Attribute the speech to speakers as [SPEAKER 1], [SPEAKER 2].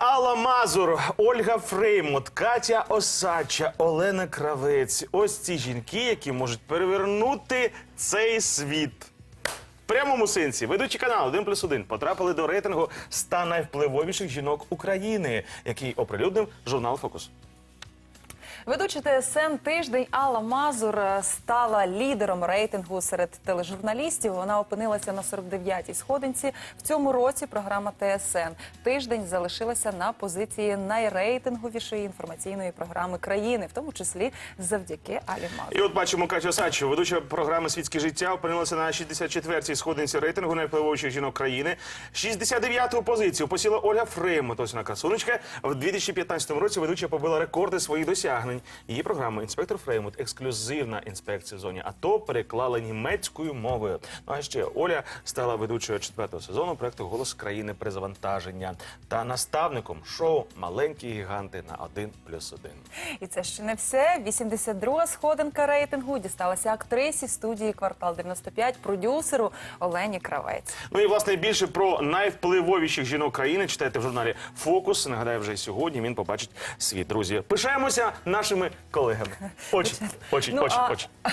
[SPEAKER 1] Алла Мазур, Ольга Фреймут, Катя Осадча, Олена Кравець. Ось ці жінки, які можуть перевернути цей світ. В прямому сенсі ведучі каналу 1 плюс 1 потрапили до рейтингу 100 найвпливовіших жінок України, який оприлюднив журнал Фокус.
[SPEAKER 2] Ведуча ТСН тиждень Алла Мазур е, стала лідером рейтингу серед тележурналістів. Вона опинилася на 49-й сходинці. В цьому році програма ТСН тиждень залишилася на позиції найрейтинговішої інформаційної програми країни, в тому числі завдяки Алі Мазур.
[SPEAKER 1] І от бачимо Катю Осадчу, ведуча програми Світське життя, опинилася на 64-й сходинці рейтингу найвпливовіших жінок країни. 69-ту позицію посіла Ольга Фреймут. Ось вона красунечка. В 2015 році ведуча побила рекорди своїх досягнень. Її програма Інспектор Фреймут ексклюзивна інспекція в зоні АТО переклала німецькою мовою. Ну а ще Оля стала ведучою четвертого сезону проекту Голос країни при завантаження та наставником шоу Маленькі гіганти на 1 плюс 1.
[SPEAKER 2] І це ще не все. 82-га сходинка рейтингу дісталася актрисі студії Квартал 95 продюсеру Олені Кравець.
[SPEAKER 1] Ну і власне більше про найвпливовіших жінок країни читайте в журналі Фокус. Нагадаю, вже сьогодні він побачить світ. Друзі, пишаємося нашими колегами. Очень, очень,
[SPEAKER 2] Ну,
[SPEAKER 1] очень, очень.